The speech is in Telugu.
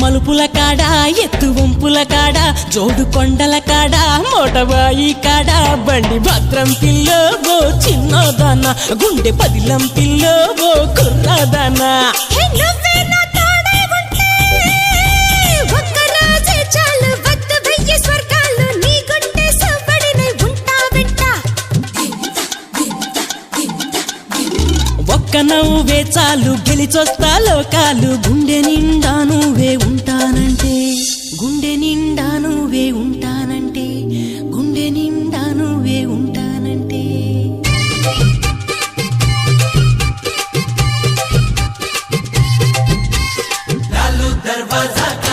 మలుపుల కాడ ఎత్తు వంపుల కాడ జోడు కొండల కాడ మోటబాయి కాడ బండి భద్రం పిల్లో ఓ చిన్నదాన గుండె పదిలం పిల్లో ఓ కుర్రదానా. ఒక్క నవ్వే చాలు గెలిచొస్తా లోకాలు గుండె నిండా दरवाजा